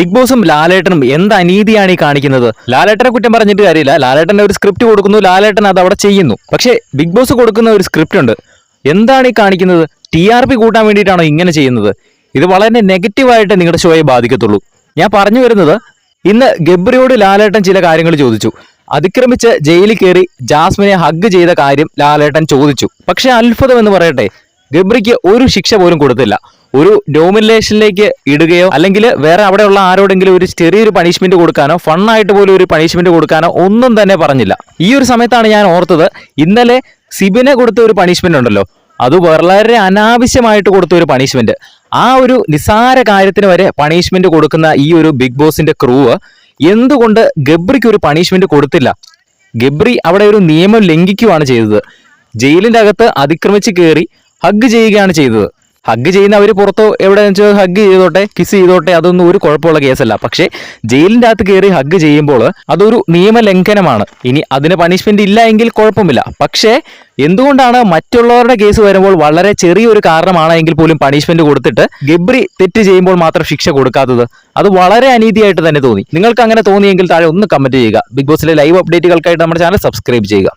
Big ബോസും ലാലേട്ടനും എന്ത് അനീതിയാണ് ഈ കാണിക്കുന്നത്? ലാലേട്ടനെ കുറ്റം പറഞ്ഞിട്ട് കാര്യമില്ല. ലാലേട്ടൻ ഒരു സ്ക്രിപ്റ്റ് കൊടുക്കുന്നു ലാലേട്ടൻ അത് അവിടെ ചെയ്യുന്നു. പക്ഷേ ബിഗ് ബോസ് കൊടുക്കുന്ന ഒരു സ്ക്രിപ്റ്റ് ഉണ്ട്. എന്താണ് ഈ കാണിക്കുന്നത്? ടി ആർ പി കൂട്ടാൻ വേണ്ടിയിട്ടാണോ ഇങ്ങനെ ചെയ്യുന്നത്? ഇത് വളരെ നെഗറ്റീവായിട്ട് നിങ്ങളുടെ ഷോയെ ബാധിക്കത്തുള്ളൂ. ഞാൻ പറഞ്ഞു വരുന്നത് ഇന്ന് ഗബ്രിയോട് ലാലേട്ടൻ ചില കാര്യങ്ങൾ ചോദിച്ചു. അതിക്രമിച്ച് ജയിലിൽ കയറി ജാസ്മിനെ ഹഗ് ചെയ്ത കാര്യം ലാലേട്ടൻ ചോദിച്ചു. പക്ഷേ അത്ഭുതം എന്ന് പറയട്ടെ ഗബ്രിക്ക് ഒരു ശിക്ഷ പോലും കൊടുത്തില്ല. ഒരു നോമിനേഷനിലേക്ക് ഇടുകയോ അല്ലെങ്കിൽ വേറെ അവിടെയുള്ള ആരോടെങ്കിലും ഒരു ചെറിയൊരു പണിഷ്മെന്റ് കൊടുക്കാനോ ഫണ്ണായിട്ട് പോലും ഒരു പണിഷ്മെന്റ് കൊടുക്കാനോ ഒന്നും തന്നെ പറഞ്ഞില്ല. ഈ ഒരു സമയത്താണ് ഞാൻ ഓർത്തത് ഇന്നലെ സിബിനെ കൊടുത്ത ഒരു പണിഷ്മെന്റ് ഉണ്ടല്ലോ. അത് വളരെ അനാവശ്യമായിട്ട് കൊടുത്ത ഒരു പണിഷ്മെന്റ് ആ ഒരു നിസാര കാര്യത്തിന് വരെ പണിഷ്മെന്റ് കൊടുക്കുന്ന ഈ ഒരു ബിഗ് ബോസിന്റെ ക്രൂവ് എന്തുകൊണ്ട് ഗബ്രിക്ക് ഒരു പണിഷ്മെന്റ് കൊടുത്തില്ല? ഗബ്രി അവിടെ ഒരു നിയമം ലംഘിക്കുകയാണ് ചെയ്തത്. ജയിലിന്റെ അകത്ത് അതിക്രമിച്ച് കയറി ഹഗ് ചെയ്യുകയാണ് ചെയ്തത്. ഹഗ് ചെയ്യുന്ന അവർ പുറത്തോ എവിടെ വെച്ചാൽ ഹഗ് ചെയ്തോട്ടെ കിസ് ചെയ്തോട്ടെ അതൊന്നും ഒരു കുഴപ്പമുള്ള കേസല്ല പക്ഷേ ജയിലിന്റെ അകത്ത് കയറി ഹഗ് ചെയ്യുമ്പോൾ അതൊരു നിയമലംഘനമാണ്. ഇനി അതിന് പണിഷ്മെന്റ് ഇല്ല എങ്കിൽ കുഴപ്പമില്ല. പക്ഷേ എന്തുകൊണ്ടാണ് മറ്റുള്ളവരുടെ കേസ് വരുമ്പോൾ വളരെ ചെറിയൊരു കാരണമാണ് എങ്കിൽ പോലും പണിഷ്മെന്റ് കൊടുത്തിട്ട് ഗബ്രി തെറ്റ് ചെയ്യുമ്പോൾ മാത്രം ശിക്ഷ കൊടുക്കാത്തത്? അത് വളരെ അനീതിയായിട്ട് തന്നെ തോന്നി. നിങ്ങൾക്ക് അങ്ങനെ തോന്നിയെങ്കിൽ താഴെ ഒന്ന് കമന്റ് ചെയ്യുക. ബിഗ് ബോസിലെ ലൈവ് അപ്ഡേറ്റുകൾക്കായിട്ട് നമ്മുടെ ചാനൽ സബ്സ്ക്രൈബ് ചെയ്യുക.